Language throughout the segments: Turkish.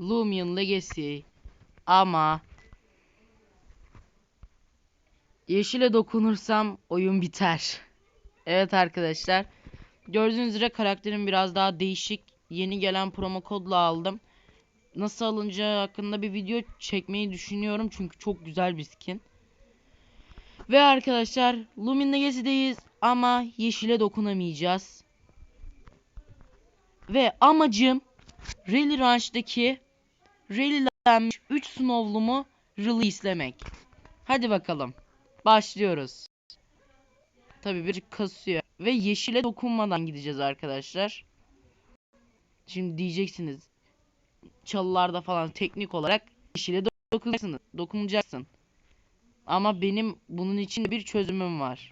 Lumion Legacy ama yeşile dokunursam oyun biter. Evet arkadaşlar. Gördüğünüz üzere karakterim biraz daha değişik. Yeni gelen promo kodla aldım. Nasıl alınacağı hakkında bir video çekmeyi düşünüyorum çünkü çok güzel bir skin. Ve arkadaşlar Lumin Legacy'deyiz ama yeşile dokunamayacağız. Ve amacım Rally Ranch'daki Rally'lenmiş 3 snowlumu release'lemek. Hadi bakalım. Başlıyoruz. Tabi bir kasıyor. Ve yeşile dokunmadan gideceğiz arkadaşlar. Şimdi diyeceksiniz. Çalılarda falan teknik olarak yeşile dokunacaksın. Dokunacaksın. Ama benim bunun için bir çözümüm var.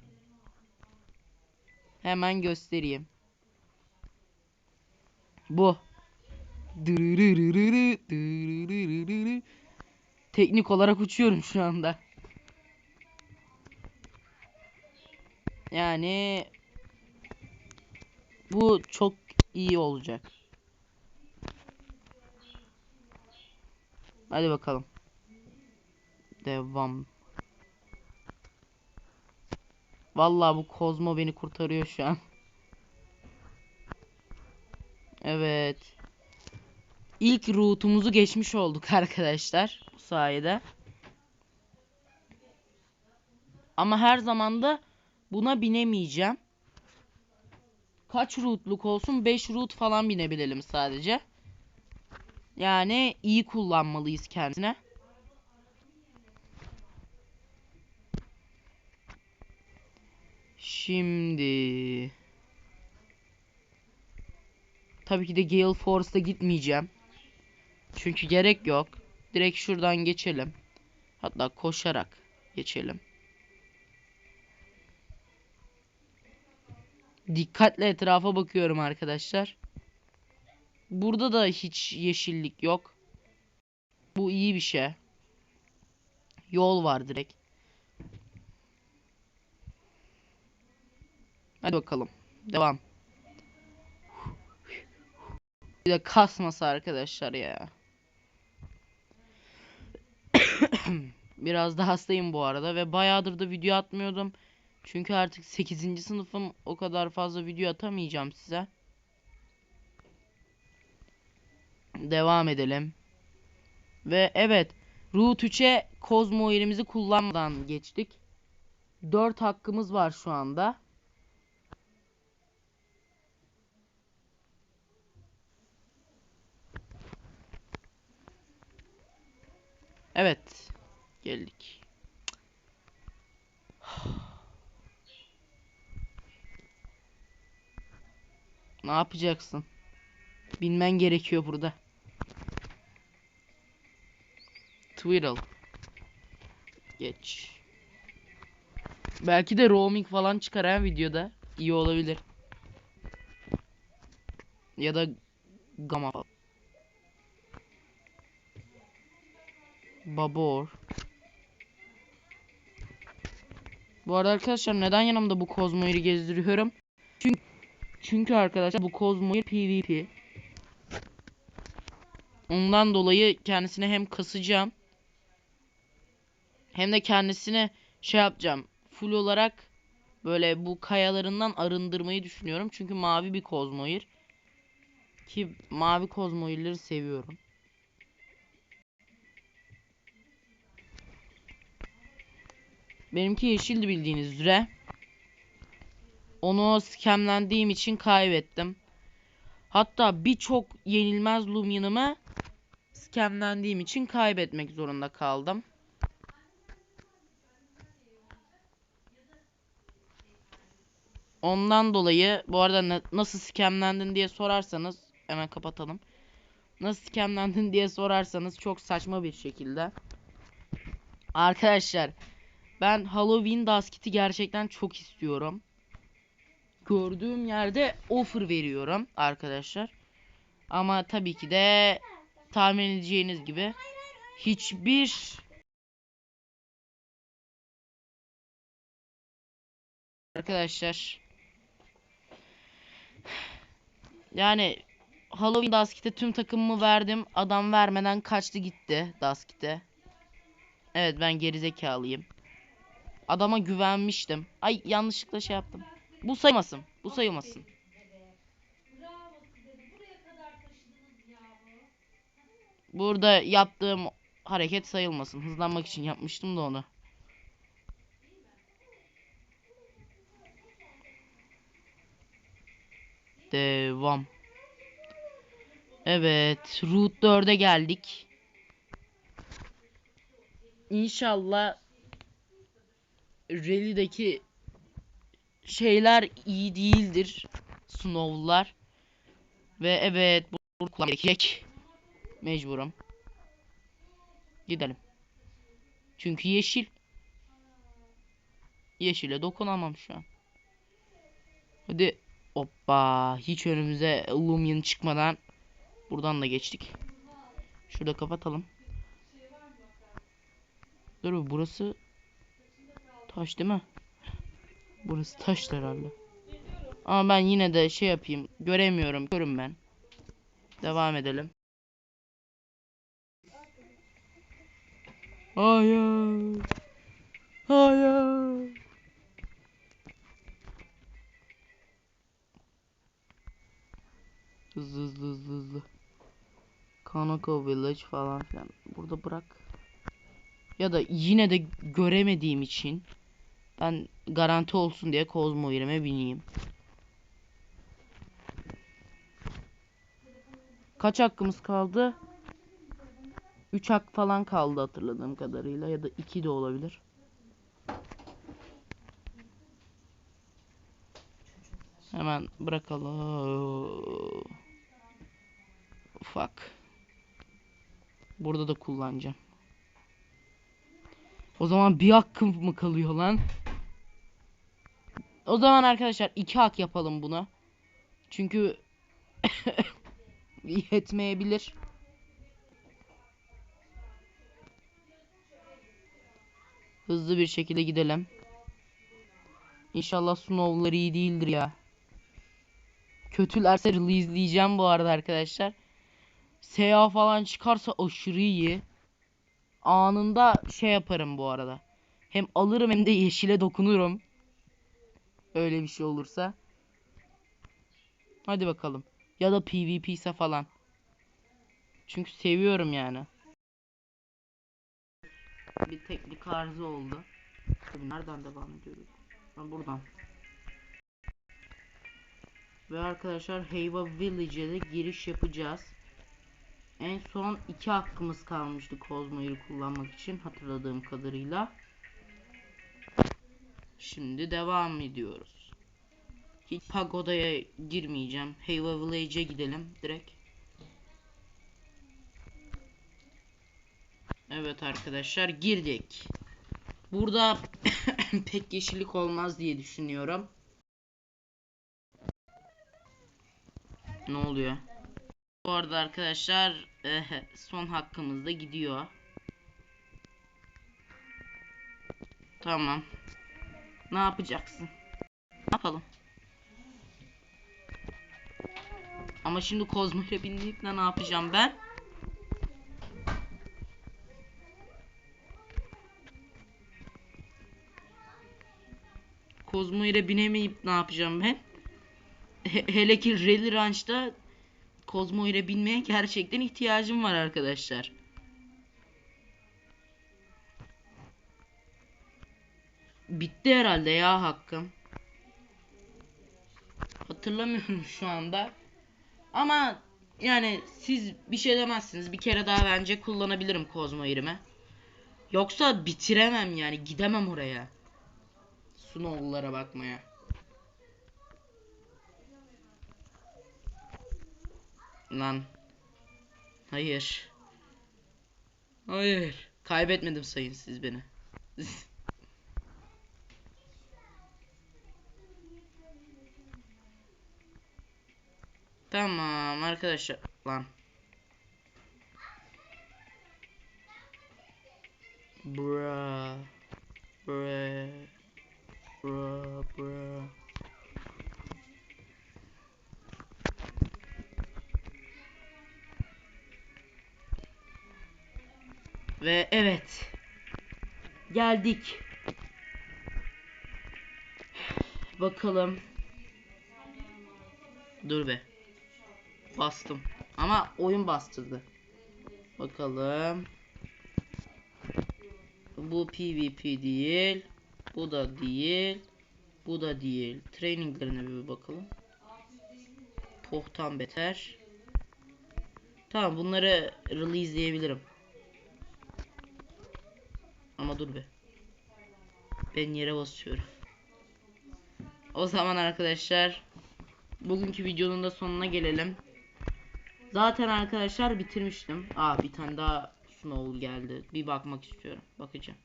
Hemen göstereyim. Bu. Teknik olarak uçuyorum şu anda. Yani bu çok iyi olacak. Hadi bakalım. Devam. Vallahi bu Kozmo beni kurtarıyor şu an. Evet. İlk route'umuzu geçmiş olduk arkadaşlar bu sayede. Ama her zaman da buna binemeyeceğim. Kaç route'luk olsun? 5 route falan binebilelim sadece. Yani iyi kullanmalıyız kendine. Şimdi Tabii ki de Gale Force'a gitmeyeceğim. Çünkü gerek yok. Direkt şuradan geçelim. Hatta koşarak geçelim. Dikkatle etrafa bakıyorum arkadaşlar. Burada da hiç yeşillik yok. Bu iyi bir şey. Yol var direkt. Hadi bakalım. Devam. Bir de kasması arkadaşlar ya. Biraz da hastayım bu arada ve bayağıdır da video atmıyordum. Çünkü artık 8. sınıfım o kadar fazla video atamayacağım size. Devam edelim. Ve evet. Route 3'e Kozmo yerimizi kullanmadan geçtik. 4 hakkımız var şu anda. Evet. Geldik. Ne yapacaksın? Bilmen gerekiyor burada. Twiddle. Geç. Belki de roaming falan çıkar videoda. İyi olabilir. Ya da gamma. Babor. Bu arada arkadaşlar neden yanımda bu Kozmo'yu gezdiriyorum? Çünkü çünkü arkadaşlar bu Kozmo'yu PvP. Ondan dolayı kendisine hem kasacağım hem de kendisine şey yapacağım. Full olarak böyle bu kayalarından arındırmayı düşünüyorum. Çünkü mavi bir Kozmoir. Ki mavi Kozmoir'leri seviyorum. Benimki yeşildi bildiğiniz üzere. Onu skemlendiğim için kaybettim. Hatta birçok yenilmez Lumia'nımı skemlendiğim için kaybetmek zorunda kaldım. Ondan dolayı bu arada nasıl skemlendin diye sorarsanız hemen kapatalım. Nasıl skemlendin diye sorarsanız çok saçma bir şekilde. Arkadaşlar ben Halloween Duskit'i gerçekten çok istiyorum. Gördüğüm yerde offer veriyorum arkadaşlar. Ama tabii ki de tahmin edeceğiniz gibi hiçbir arkadaşlar yani Halloween Duskit'e tüm takımımı verdim. Adam vermeden kaçtı gitti Duskit'e. Evet ben gerizekalıyım. Adama güvenmiştim. Ay yanlışlıkla şey yaptım. Bu saymasın. Bu sayılmasın. Burada yaptığım hareket sayılmasın. Hızlanmak için yapmıştım da onu. Devam. Evet, Route 4'e geldik. İnşallah Rally'deki şeyler iyi değildir. Snow'lar. Ve evet, bu kullanmam gerekecek. Mecburum. Gidelim. Çünkü yeşil. Yeşile dokunamam şu an. Hadi. Hoppa. Hiç önümüze Lumion çıkmadan buradan da geçtik. Şurada kapatalım. Dur burası taş değil mi? Burası taş herhalde. Ama ben yine de şey yapayım. Göremiyorum. Görüm ben. Devam edelim. Hayır. Hayır. Hızlı hızlı hızlı hızlı. Kanoko Village falan filan. Burada bırak. Ya da yine de göremediğim için ben garanti olsun diye Kozmo yerime bineyim. Kaç hakkımız kaldı? 3 hak falan kaldı hatırladığım kadarıyla ya da 2 de olabilir. Hemen bırakalım. Fuck. Burada da kullanacağım. O zaman bir hakkım mı kalıyor lan? O zaman arkadaşlar iki hak yapalım buna. Çünkü yetmeyebilir. Hızlı bir şekilde gidelim. İnşallah Snow'lar iyi değildir ya. Kötülerse izleyeceğim bu arada arkadaşlar. SA falan çıkarsa aşırı iyi. Anında şey yaparım bu arada. Hem alırım hem de yeşile dokunurum. Öyle bir şey olursa. Hadi bakalım. Ya da PvP ise falan. Çünkü seviyorum yani. Bir teknik arıza oldu. Tabii nereden devam ediyoruz? Ha, buradan. Ve arkadaşlar Heyva Village'e de giriş yapacağız. En son iki hakkımız kalmıştı Kozmo'yu kullanmak için hatırladığım kadarıyla. Şimdi devam ediyoruz. Hiç pagodaya girmeyeceğim. Heyva Village'e gidelim direkt. Evet arkadaşlar girdik. Burada pek yeşillik olmaz diye düşünüyorum. Ne oluyor? Bu arada arkadaşlar eh, son hakkımız da gidiyor. Tamam. Ne yapacaksın? Ne yapalım? Ama şimdi Kozmo ile bindiğimde ne yapacağım ben? Kozmo ile binemeyip ne yapacağım ben? He- hele ki Rally Ranch'ta Kozmo ile binmeye gerçekten ihtiyacım var arkadaşlar. Bitti herhalde ya hakkım. Hatırlamıyorum şu anda. Ama yani siz bir şey demezsiniz. Bir kere daha bence kullanabilirim Kozmo yerime. Yoksa bitiremem yani. Gidemem oraya. Snow'lara bakmaya. Lan. Hayır. Hayır. Kaybetmedim sayın siz beni. Tamam arkadaşlar. Lan. Bra. Bra. Bra. Bra. Ve evet. Geldik. Bakalım. Dur be. Bastım. Ama oyun bastırdı. Bakalım. Bu PvP değil. Bu da değil. Bu da değil. Traininglerine bir bakalım. Pohtan beter. Tamam bunları release diyebilirim. Ama dur be. Ben yere basıyorum. O zaman arkadaşlar bugünkü videonun da sonuna gelelim. Zaten arkadaşlar bitirmiştim. Aa bir tane daha Snow geldi. Bir bakmak istiyorum. Bakacağım.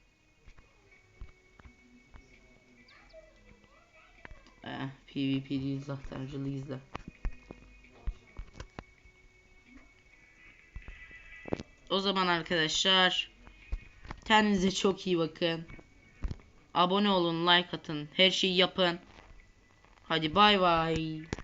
Eh, PvP değil zaten release'de. O zaman arkadaşlar kendinize çok iyi bakın. Abone olun, like atın, her şeyi yapın. Hadi bay bay.